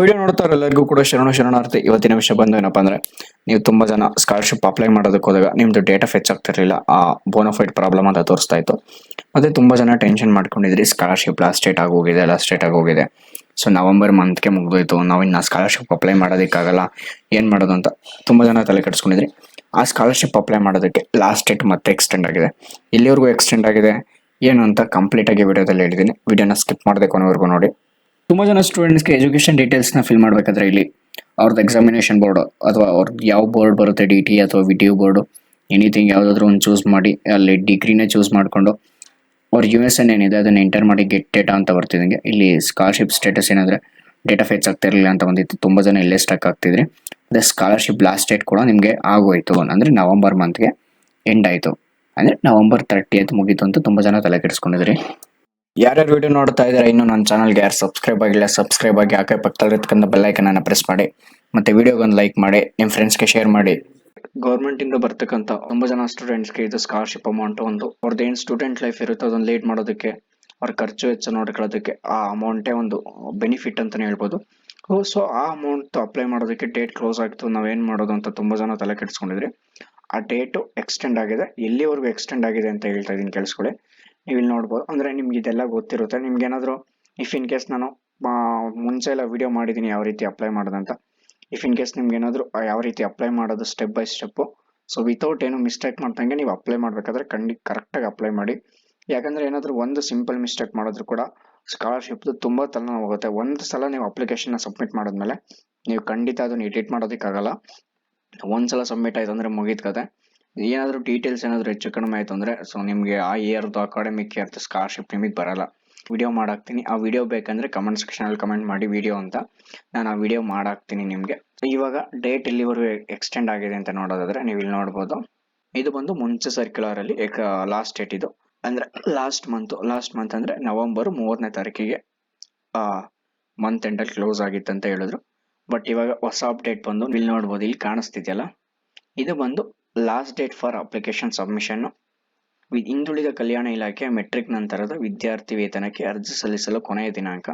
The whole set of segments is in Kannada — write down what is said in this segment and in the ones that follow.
ವಿಡಿಯೋ ನೋಡ್ತಾರ ಎಲ್ಲರಿಗೂ ಕೂಡ ಶರಣ ಶರಣಾರ್ಥಿ. ಇವತ್ತಿನ ವಿಷಯ ಬಂದು ಏನಪ್ಪಾ ಅಂದ್ರೆ, ನೀವು ತುಂಬಾ ಜನ ಸ್ಕಾಲರ್ಶಿಪ್ ಅಪ್ಲೈ ಮಾಡೋದಕ್ಕೆ ಹೋದಾಗ ನಿಮ್ದು ಡೇಟ್ ಆಫ್ ಹೆಚ್ಚಾಗ್ತಿರಲಿಲ್ಲ ಆ ಬೋನೋಫೈಡ್ ಪ್ರಾಬ್ಲಮ್ ಅಂತ ತೋರಿಸ್ತಾ ಇತ್ತು. ಮತ್ತೆ ತುಂಬಾ ಜನ ಟೆನ್ಷನ್ ಮಾಡ್ಕೊಂಡಿದ್ರಿ ಸ್ಕಾಲರ್ಶಿಪ್ ಲಾಸ್ಟ್ ಡೇಟ್ ಆಗೋಗಿದೆ ಲಾಸ್ಟ್ ಡೇಟ್ ಆಗೋಗಿದೆ ಸೊ ನವೆಂಬರ್ ಮಂತ್ಗೆ ಮುಗ್ದೋಯ್ತು, ನಾವು ಇನ್ನು ಸ್ಕಾಲರ್ಶಿಪ್ ಅಪ್ಲೈ ಮಾಡೋದಕ್ಕಾಗಲ್ಲ, ಏನು ಮಾಡೋದು ಅಂತ ತುಂಬಾ ಜನ ತಲೆ ಕೆಡಿಸ್ಕೊಂಡಿದ್ರಿ. ಆ ಸ್ಕಾಲರ್ಶಿಪ್ ಅಪ್ಲೈ ಮಾಡೋದಕ್ಕೆ ಲಾಸ್ಟ್ ಡೇಟ್ ಮತ್ತೆ ಎಕ್ಸ್ಟೆಂಡ್ ಆಗಿದೆ. ಇಲ್ಲಿವರೆಗೂ ಎಕ್ಸ್ಟೆಂಡ್ ಆಗಿದೆ, ಏನು ಅಂತ ಕಂಪ್ಲೀಟ್ ಆಗಿ ವಿಡಿಯೋದಲ್ಲಿ ಹೇಳಿದ್ದೀನಿ. ವಿಡಿಯೋನ ಸ್ಕಿಪ್ ಮಾಡದೆ ಅನ್ನೋವರೆಗೂ ನೋಡಿ. ತುಂಬ ಜನ ಸ್ಟೂಡೆಂಟ್ಸ್ಗೆ ಎಜುಕೇಷನ್ ಡೀಟೇಲ್ಸ್ನ ಫಿಲ್ ಮಾಡಬೇಕಾದ್ರೆ ಇಲ್ಲಿ ಅವ್ರದ್ದು ಎಕ್ಸಾಮಿನೇಷನ್ ಬೋರ್ಡ್ ಅಥವಾ ಅವ್ರದ್ದು ಯಾವ ಬೋರ್ಡ್ ಬರುತ್ತೆ ಡಿ ಟಿ ಅಥವಾ ವಿ ಟಿ ಬೋರ್ಡು ಎನಿಥಿಂಗ್ ಯಾವುದಾದ್ರೂ ಒಂದು ಚೂಸ್ ಮಾಡಿ, ಅಲ್ಲಿ ಡಿಗ್ರಿನೇ ಚೂಸ್ ಮಾಡಿಕೊಂಡು ಅವ್ರ ಯು ಎಸ್ ಎನ್ ಏನಿದೆ ಅದನ್ನು ಎಂಟರ್ ಮಾಡಿ ಗೆಟ್ ಡೇಟಾ ಅಂತ ಬರ್ತಿದ್ದಂಗೆ ಇಲ್ಲಿ ಸ್ಕಾಲರ್ಶಿಪ್ ಸ್ಟೇಟಸ್ ಏನಾದರೆ ಡೇಟಾ ಹೆಚ್ಚು ಆಗ್ತಾ ಇರಲಿಲ್ಲ ಅಂತ ಬಂದಿತ್ತು. ತುಂಬ ಜನ ಇಲ್ಲೇ ಸ್ಟಕ್ ಆಗ್ತಿದ್ರಿ. ಅದೇ ಸ್ಕಾಲರ್ಶಿಪ್ ಲಾಸ್ಟ್ ಡೇಟ್ ಕೂಡ ನಿಮಗೆ ಆಗೋಯ್ತು. ಅಂದರೆ ನವಂಬರ್ ಮಂತ್ಗೆ ಎಂಡ್ ಆಯಿತು. ಅಂದರೆ ನವಂಬರ್ ತರ್ಟಿ ಅಂತ ಮುಗೀತು ಅಂತ ತುಂಬ ಜನ ತಲೆ ಕೆಡಿಸ್ಕೊಂಡಿದ್ರಿ. ಯಾರ್ಯಾರು ವಿಡಿಯೋ ನೋಡ್ತಾ ಇದ್ದಾರೆ ಇನ್ನು ನನ್ನ ಚಾನಲ್ಗೆ ಯಾರು ಸಬ್ಸ್ಕ್ರೈಬ್ ಆಗಿಲ್ಲ ಸಬ್ಸ್ಕ್ರೈಬ್ ಆಗಿ ಆಕೆ ಪಕ್ಕದಲ್ಲಿ ಇರ್ತಕ್ಕಂಥ ಬೆಲ್ಲೈಕನ್ನ ಪ್ರೆಸ್ ಮಾಡಿ. ಮತ್ತೆ ವಿಡಿಯೋಗೊಂದು ಲೈಕ್ ಮಾಡಿ ನಿಮ್ಮ ಫ್ರೆಂಡ್ಸ್ಗೆ ಶೇರ್ ಮಾಡಿ. ಗೌರ್ಮೆಂಟಿಂದ ಬರ್ತಕ್ಕಂಥ ತುಂಬ ಜನ ಸ್ಟೂಡೆಂಟ್ಸ್ಗೆ ಇದು ಸ್ಕಾಲರ್ಶಿಪ್ ಅಮೌಂಟ್ ಒಂದು. ಅವ್ರದ್ದು ಏನು ಸ್ಟೂಡೆಂಟ್ ಲೈಫ್ ಇರುತ್ತೋ ಅದನ್ನು ಲೀಡ್ ಮಾಡೋದಕ್ಕೆ, ಅವ್ರ ಖರ್ಚು ವೆಚ್ಚ ನೋಡ್ಕೊಳ್ಳೋದಕ್ಕೆ ಆ ಅಮೌಂಟೇ ಒಂದು ಬೆನಿಫಿಟ್ ಅಂತಲೇ ಹೇಳ್ಬೋದು. ಸೊ ಆ ಅಮೌಂಟ್ ಅಪ್ಲೈ ಮಾಡೋದಕ್ಕೆ ಡೇಟ್ ಕ್ಲೋಸ್ ಆಗ್ತು ನಾವೇನು ಮಾಡೋದು ಅಂತ ತುಂಬ ಜನ ತಲೆ ಕೆಡಿಸ್ಕೊಂಡಿದ್ರಿ. ಆ ಡೇಟು ಎಕ್ಸ್ಟೆಂಡ್ ಆಗಿದೆ, ಎಲ್ಲಿವರೆಗೂ ಎಕ್ಸ್ಟೆಂಡ್ ಆಗಿದೆ ಅಂತ ಹೇಳ್ತಾ ಇದ್ದೀನಿ, ಕೇಳಿಸ್ಕೊಳ್ಳಿ. ನೀವು ಇಲ್ಲಿ ನೋಡ್ಬೋದು. ಅಂದರೆ ನಿಮ್ಗೆ ಇದೆಲ್ಲ ಗೊತ್ತಿರುತ್ತೆ. ನಿಮ್ಗೆ ಏನಾದರೂ ಇಫ್ ಇನ್ ಕೇಸ್ ನಾನು ಮುಂಚೆ ಎಲ್ಲ ವಿಡಿಯೋ ಮಾಡಿದ್ದೀನಿ ಯಾವ ರೀತಿ ಅಪ್ಲೈ ಮಾಡೋದಂತ ಇಫ್ ಇನ್ ಕೇಸ್ ನಿಮ್ಗೆ ಏನಾದರೂ ಯಾವ ರೀತಿ ಅಪ್ಲೈ ಮಾಡೋದು step by step so without ಏನು ಮಿಸ್ಟೇಕ್ ಮಾಡ್ದಂಗೆ ನೀವು ಅಪ್ಲೈ ಮಾಡಬೇಕಾದ್ರೆ ಖಂಡಿತ ಕರೆಕ್ಟಾಗಿ ಅಪ್ಲೈ ಮಾಡಿ. ಯಾಕಂದರೆ ಏನಾದರೂ ಒಂದು ಸಿಂಪಲ್ ಮಿಸ್ಟೇಕ್ ಮಾಡಿದ್ರು ಕೂಡ ಸ್ಕಾಲರ್ಶಿಪ್ದು ತುಂಬ ತಲೆನೋವಾಗುತ್ತೆ. ಒಂದು ಸಲ ನೀವು ಅಪ್ಲಿಕೇಶನ್ನ ಸಬ್ಮಿಟ್ ಮಾಡಿದ್ಮೇಲೆ, ನೀವು ಖಂಡಿತ ಅದನ್ನು ಎಡಿಟ್ ಮಾಡೋದಕ್ಕಾಗಲ್ಲ. ಒಂದ್ಸಲ ಸಬ್ಮಿಟ್ ಆಯ್ತು ಅಂದರೆ ಮುಗಿದ ಕತೆ. ಏನಾದರೂ ಡೀಟೇಲ್ಸ್ ಏನಾದರೂ ಹೆಚ್ಚು ಕಡಿಮೆ ಆಯಿತು ಅಂದರೆ ಸೊ ನಿಮಗೆ ಆ ಇಯರ್ದು ಅಕಾಡೆಮಿಕ್ ಇಯರ್ದು ಸ್ಕಾಲರ್ಶಿಪ್ ನಿಮಗೆ ಬರಲ್ಲ. ವಿಡಿಯೋ ಮಾಡಾಕ್ತೀನಿ. ಆ ವಿಡಿಯೋ ಬೇಕಂದರೆ ಕಮೆಂಟ್ ಸೆಕ್ಷನಲ್ಲಿ ಕಮೆಂಟ್ ಮಾಡಿ ವಿಡಿಯೋ ಅಂತ ನಾನು ಆ ವಿಡಿಯೋ ಮಾಡಾಕ್ತೀನಿ ನಿಮಗೆ. ಇವಾಗ ಡೇಟ್ ಎಲ್ಲಿವರೆಗೂ ಎಕ್ಸ್ಟೆಂಡ್ ಆಗಿದೆ ಅಂತ ನೋಡೋದಾದ್ರೆ ನೀವು ಇಲ್ಲಿ ನೋಡ್ಬೋದು. ಇದು ಬಂದು ಮುಂಚೆ ಸರ್ಕ್ಯುಲರಲ್ಲಿ ಲಾಸ್ಟ್ ಡೇಟ್ ಇದು. ಅಂದರೆ ಲಾಸ್ಟ್ ಮಂತು ಲಾಸ್ಟ್ ಮಂತ್ ಅಂದರೆ ನವಂಬರ್ ಮೂರನೇ ತಾರೀಕಿಗೆ ಮಂತ್ ಎಂಡಲ್ಲಿ ಕ್ಲೋಸ್ ಆಗಿತ್ತು ಅಂತ ಹೇಳಿದ್ರು. ಬಟ್ ಇವಾಗ ಹೊಸ ಅಪ್ಡೇಟ್ ಬಂದು ಇಲ್ಲಿ ನೋಡ್ಬೋದು. ಇಲ್ಲಿ ಕಾಣಿಸ್ತಿದೆಯಲ್ಲ? ಇದು ಬಂದು last date for application submission ಹಿಂದುಳಿದ ಕಲ್ಯಾಣ ಇಲಾಖೆ ಮೆಟ್ರಿಕ್ ನಂತರದ ವಿದ್ಯಾರ್ಥಿ ವೇತನಕ್ಕೆ ಅರ್ಜಿ ಸಲ್ಲಿಸಲು ಕೊನೆಯ ದಿನಾಂಕ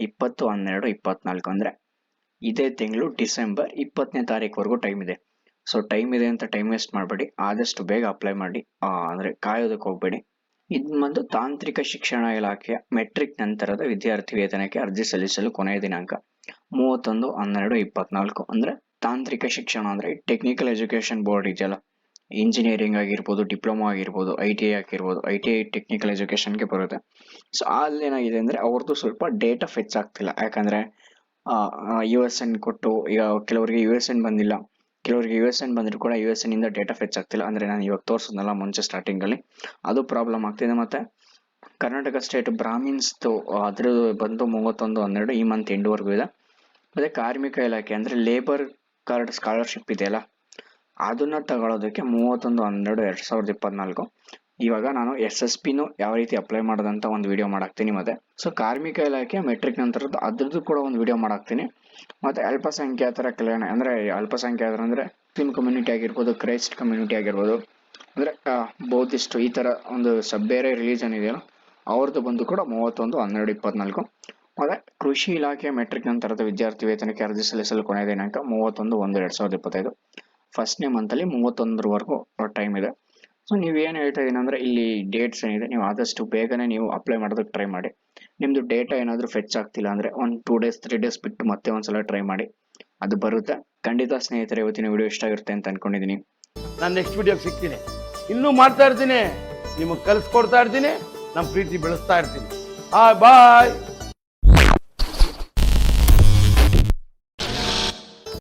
ಇಪ್ಪತ್ತು ಹನ್ನೆರಡು ಇಪ್ಪತ್ನಾಲ್ಕು ಅಂದರೆ ಇದೇ ತಿಂಗಳು ಡಿಸೆಂಬರ್ ಇಪ್ಪತ್ತನೇ ತಾರೀಕುವರೆಗೂ ಟೈಮ್ ಇದೆ. ಸೊ ಟೈಮ್ ಇದೆ ಅಂತ ಟೈಮ್ ವೇಸ್ಟ್ ಮಾಡಬೇಡಿ. ಆದಷ್ಟು ಬೇಗ ಅಪ್ಲೈ ಮಾಡಿ. ಅಂದ್ರೆ ಕಾಯೋದಕ್ಕೆ ಹೋಗಬೇಡಿ. ಇದು ಬಂದು ತಾಂತ್ರಿಕ ಶಿಕ್ಷಣ ಇಲಾಖೆಯ ಮೆಟ್ರಿಕ್ ನಂತರದ ವಿದ್ಯಾರ್ಥಿ ವೇತನಕ್ಕೆ ಅರ್ಜಿ ಸಲ್ಲಿಸಲು ಕೊನೆಯ ದಿನಾಂಕ ಮೂವತ್ತೊಂದು ಹನ್ನೆರಡು ಇಪ್ಪತ್ನಾಲ್ಕು ಅಂದ್ರೆ ತಾಂತ್ರಿಕ ಶಿಕ್ಷಣ ಅಂದ್ರೆ ಟೆಕ್ನಿಕಲ್ ಎಜುಕೇಶನ್ ಬೋರ್ಡ್ ಇದೆಯಲ್ಲ? ಇಂಜಿನಿಯರಿಂಗ್ ಆಗಿರ್ಬೋದು ಡಿಪ್ಲೊಮಾ ಆಗಿರ್ಬೋದು ಐ ಟಿ ಐ ಆಗಿರ್ಬೋದು ಐ ಟಿ ಐ ಟೆಕ್ನಿಕಲ್ ಎಜುಕೇಷನ್ಗೆ ಬರುತ್ತೆ. ಸೊ ಅಲ್ಲಿ ಏನಾಗಿದೆ ಅಂದರೆ ಅವ್ರದ್ದು ಸ್ವಲ್ಪ ಡೇಟಾ ಫೆಚ್ ಆಗ್ತಿಲ್ಲ. ಯಾಕಂದರೆ ಯು ಎಸ್ ಎನ್ ಕೊಟ್ಟು, ಈಗ ಕೆಲವರಿಗೆ ಯು ಎಸ್ ಎನ್ ಬಂದಿಲ್ಲ. ಕೆಲವರಿಗೆ ಯು ಎಸ್ ಎನ್ ಬಂದರೂ ಕೂಡ ಯು ಎಸ್ ಎನ್ ಇಂದ ಡೇಟಾ ಫೆಚ್ ಹೆಚ್ಚಾಗ್ತಿಲ್ಲ ಅಂದರೆ ನಾನು ಇವಾಗ ತೋರಿಸಿದ್ನಲ್ಲ ಮುಂಚೆ ಸ್ಟಾರ್ಟಿಂಗಲ್ಲಿ ಅದು ಪ್ರಾಬ್ಲಮ್ ಆಗ್ತಿದೆ ಮತ್ತು ಕರ್ನಾಟಕ ಸ್ಟೇಟ್ ಬ್ರಾಹ್ಮಿನ್ಸ್ದು, ಅದ್ರದ್ದು ಬಂದು ಮೂವತ್ತೊಂದು ಹನ್ನೆರಡು ಈ ಮಂತ್ ಎಂಡ್ವರೆಗೂ ಇದೆ. ಮತ್ತು ಕಾರ್ಮಿಕ ಇಲಾಖೆ ಅಂದರೆ ಲೇಬರ್ ಕಾರ್ಡ್ ಸ್ಕಾಲರ್ಶಿಪ್ ಇದೆಯಲ್ಲ, ಅದನ್ನು ತಗೊಳ್ಳೋದಕ್ಕೆ ಮೂವತ್ತೊಂದು, ಹನ್ನೆರಡು, ಎರಡು ಸಾವಿರದ ಇಪ್ಪತ್ನಾಲ್ಕು. ಇವಾಗ ನಾನು ಎಸ್ ಎಸ್ ಪಿನೂ ಯಾವ ರೀತಿ ಅಪ್ಲೈ ಮಾಡೋದಂತ ಒಂದು ವಿಡಿಯೋ ಮಾಡಾಕ್ತೀನಿ ಮತ್ತೆ. ಸೊ ಕಾರ್ಮಿಕ ಇಲಾಖೆ ಮೆಟ್ರಿಕ್ ನಂತರದ್ದು ಅದ್ರದ್ದು ಕೂಡ ಒಂದು ವಿಡಿಯೋ ಮಾಡಾಕ್ತೀನಿ. ಮತ್ತು ಅಲ್ಪಸಂಖ್ಯಾತರ ಕಲ್ಯಾಣ ಅಂದರೆ, ಅಲ್ಪಸಂಖ್ಯಾತರ ಅಂದರೆ ಮುಸ್ಲಿಂ ಕಮ್ಯುನಿಟಿ ಆಗಿರ್ಬೋದು ಕ್ರೈಸ್ಟ್ ಕಮ್ಯುನಿಟಿ ಆಗಿರ್ಬೋದು, ಅಂದರೆ ಬೌದ್ಧಿಸ್ಟು ಈ ಥರ ಒಂದು ಸಬ್ ಬೇರೆ ರಿಲೀಜನ್ ಇದೆಯಲ್ಲ, ಅವ್ರದ್ದು ಬಂದು ಕೂಡ ಮೂವತ್ತೊಂದು, ಹನ್ನೆರಡು, ಇಪ್ಪತ್ನಾಲ್ಕು. ಮತ್ತೆ ಕೃಷಿ ಇಲಾಖೆ ಮೆಟ್ರಿಕ್ ನಂತರದ ವಿದ್ಯಾರ್ಥಿ ವೇತನಕ್ಕೆ ಅರ್ಜಿ ಸಲ್ಲಿಸಲು ಕೊನೆಯ ದಿನಾಂಕ ಮೂವತ್ತೊಂದು ಒಂದು ಎರಡು ಸಾವಿರದ ಇಪ್ಪತ್ತೈದು. ಫಸ್ಟ್ನೇ ಮಂತಲ್ಲಿ ಮೂವತ್ತೊಂದರವರೆಗೂ ಟೈಮ್ ಇದೆ. ಸೊ ಏನು ಹೇಳ್ತಾ ಇದ್ದೀನಿ ಅಂದರೆ ಇಲ್ಲಿ ಡೇಟ್ಸ್ ಏನಿದೆ, ನೀವು ಆದಷ್ಟು ಬೇಗನೆ ನೀವು ಅಪ್ಲೈ ಮಾಡೋದಕ್ಕೆ ಟ್ರೈ ಮಾಡಿ. ನಿಮ್ಮದು ಡೇಟಾ ಏನಾದರೂ ಫೆಚ್ ಆಗ್ತಿಲ್ಲ ಅಂದರೆ ಒಂದು ಟೂ ಡೇಸ್ ತ್ರೀ ಡೇಸ್ ಬಿಟ್ಟು ಮತ್ತೆ ಒಂದ್ಸಲ ಟ್ರೈ ಮಾಡಿ. ಅದು ಬರುತ್ತೆ. ಖಂಡಿತ ಸ್ನೇಹಿತರೆ, ಇವತ್ತಿನ ವಿಡಿಯೋ ಇಷ್ಟ ಆಗಿರುತ್ತೆ ಅಂತ ಅನ್ಕೊಂಡಿದ್ದೀನಿ ನಾನು ನೆಕ್ಸ್ಟ್ ವಿಡಿಯೋಗೆ ಸಿಗ್ತೀನಿ. ಇನ್ನೂ ಮಾಡ್ತಾ ಇರ್ತೀನಿ. ನಿಮಗೆ ಕಲಿಸ್ಕೊಡ್ತಾ ಇರ್ತೀನಿ. ನಮ್ಮ ಪ್ರೀತಿ ಬೆಳೆಸ್ತಾ ಇರ್ತೀನಿ. ಆ ಬಾಯ್